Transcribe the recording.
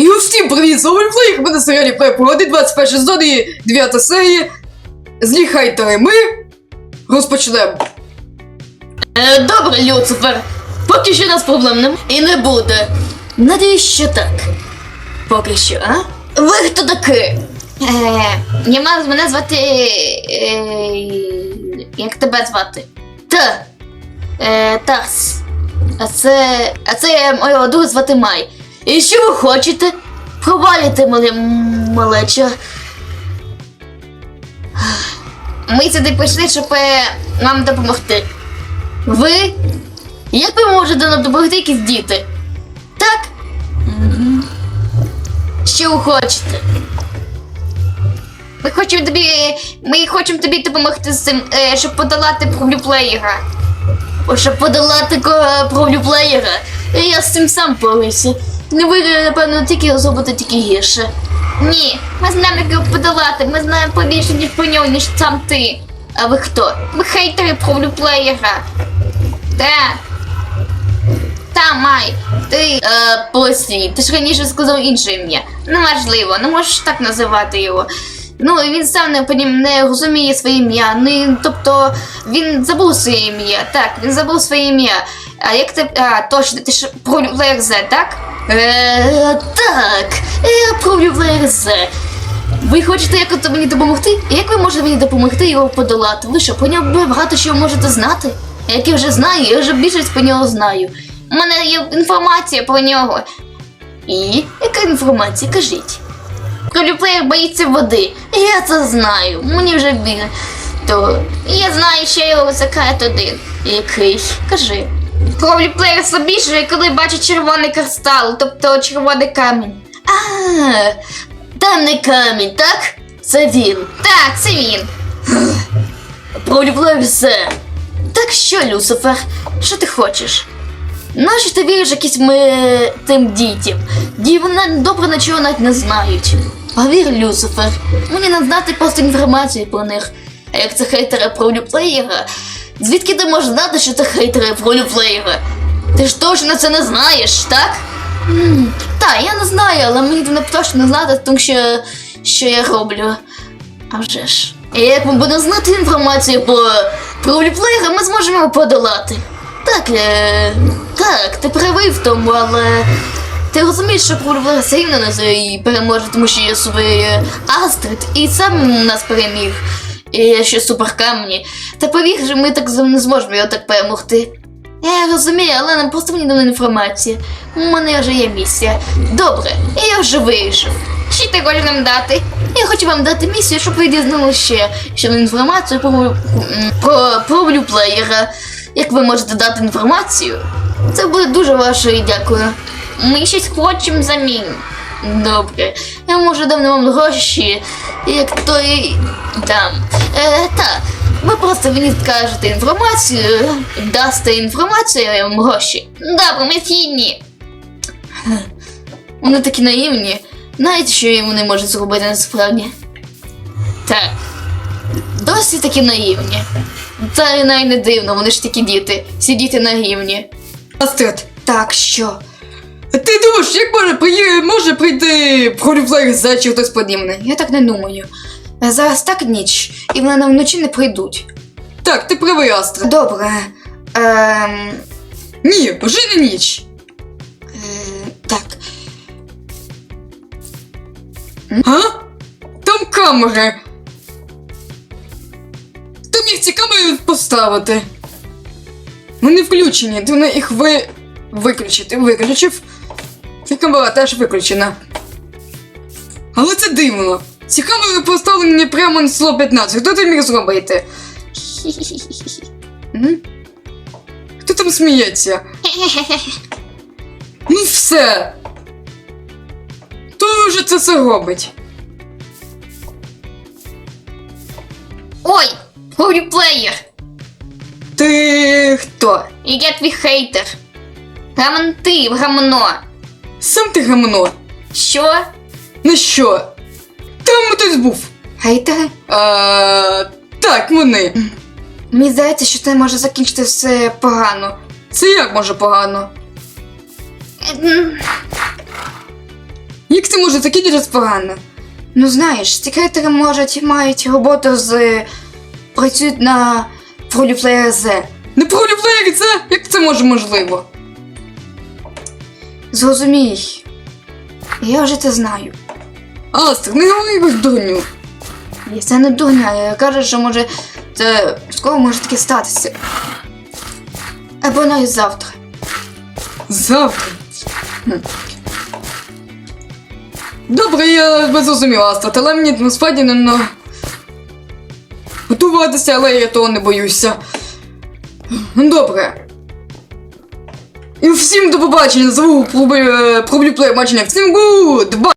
І всім привіт, з вами Флейк, ми на серіалі Play Пригоди, 21 сезон і 9 серія. Злі хайтери ми розпочнемо. Е, добре, Люцифер. Поки що нас проблем не і не буде. Надіюсь, що так. Поки що, а? Ви хто таки? Е, я мене звати. Е, як тебе звати? Та. Е, Тарс. А це. А це моєго друга звати Май. І що ви хочете? Провалюйте мале малеча. Ми сюди прийшли, щоб е, вам допомогти. Ви? Як ви можете нам допомогти якісь діти? Так? Що ви хочете? Ми хочемо тобі. Ми хочемо тобі допомогти з цим, е, щоб подолати проблюплеєра. Щоб подолати проблюплеєра. Я з цим сам пораюся. Не ви, напевно, тільки зробите тільки гірше. Ні, ми знаємо, як його подолати. Ми знаємо побільше, ніж про нього, ніж сам ти. А ви хто? Ви хейтери проблюплеєра. Та. Та, Май, ти. Е, постій, ти ж раніше сказав інше ім'я. Неважливо, не можеш так називати його. Ну, він сам не, понім, не розуміє своє ім'я. Не, тобто він забув своє ім'я. Так, він забув своє ім'я. А як ти. А, точно, ти ж про З, так? Е, так, я про З. Ви хочете якось мені допомогти? Як ви можете мені допомогти його подолати? Ви що, про нього багато що можете знати? Як я вже знаю, я вже більшість про нього знаю. У мене є інформація про нього. І яка інформація? Кажіть. Колюплеєр боїться води. Я це знаю. Мені вже біль. То я знаю, що його секрет один. Який? Кажи. Колюплеєр слабіший, коли бачить червоний кристал, тобто червоний камінь. А, темний камінь, так? Це він. Так, це він. Пролюблю все. Так що, Люцифер, що ти хочеш? Нащо ти віриш якісь ми тим дітям? Ді вони добре нічого навіть не знають. А вір, Люцифер, мені не знати просто інформацію про них. А як це хейтери про люплеєра, звідки ти можеш знати, що це хейтери про люплеєра? Ти ж точно це не знаєш, так? Так, я не знаю, але мені не точно знати, тому що, що я роблю. А вже ж. І як ми будемо знати інформацію про, про люплеєра, ми зможемо його подолати. Так, е, так, ти правий в тому, але ти розумієш, що проблема все рівно нас переможе, тому що є собі Астрид і сам нас переміг. І є ще суперкамні. Та повір, що ми так не зможемо його так перемогти. Я розумію, але нам просто мені дали інформація. У мене вже є місія. Добре, я вже вирішив. Що ти хочеш нам дати? Я хочу вам дати місію, щоб ви дізнали ще, ще інформацію про, про, про люплеєра. Як ви можете дати інформацію? Це буде дуже і дякую. Ми щось хочемо замін. Добре. Я можу дам вам гроші, як той дам. Е, та, ви просто мені скажете інформацію, дасте інформацію, я вам гроші. Добре, ми згідні. Вони такі наївні. Знаєте, що вони можуть зробити насправді? Так. Досі такі наївні. Це навіть не дивно, вони ж такі діти. Всі діти наївні. Так що? Ти думаєш, як може, приї... може прийти пролюблеєр за чи хтось подібний? Я так не думаю. Зараз так ніч, і вони нам вночі не прийдуть. Так, ти правий, Астрид. Добре. Ем... Ні, вже не ніч. Е, так. А? Там камери. Хто міг ці камери поставити? Вони включені, ти не їх ви... виключити. Виключив. Ця камера теж виключена. Але це дивно. Ці камери поставлені прямо на село 15. Хто це міг зробити? Хто там сміється? Ну все. Хто вже це все робить? Ой, плеєр! Ти хто? Я твій хейтер. Гамон ти, гамно. Сам ти гамно. Що? На що? Там хтось був. Гейтери? А, так, вони. Мені здається, що це може закінчити все погано. Це як може погано? Як це може закінчитись погано? Ну знаєш, секретари можуть мають роботу з. працюють на проліфлеєр З. На проліфлеєр З? Як це може можливо? Зрозумій. Я вже це знаю. Астр, не говори як дурню. Я це не дурня, я кажу, що може це скоро може таке статися. Або навіть завтра. Завтра. Хм. Добре, я тебе зрозуміла, Астра, але мені насправді не на... готуватися, але я того не боюся. Добре. І всім до побачення, звук про, про, плей, бачення. Всім гуд!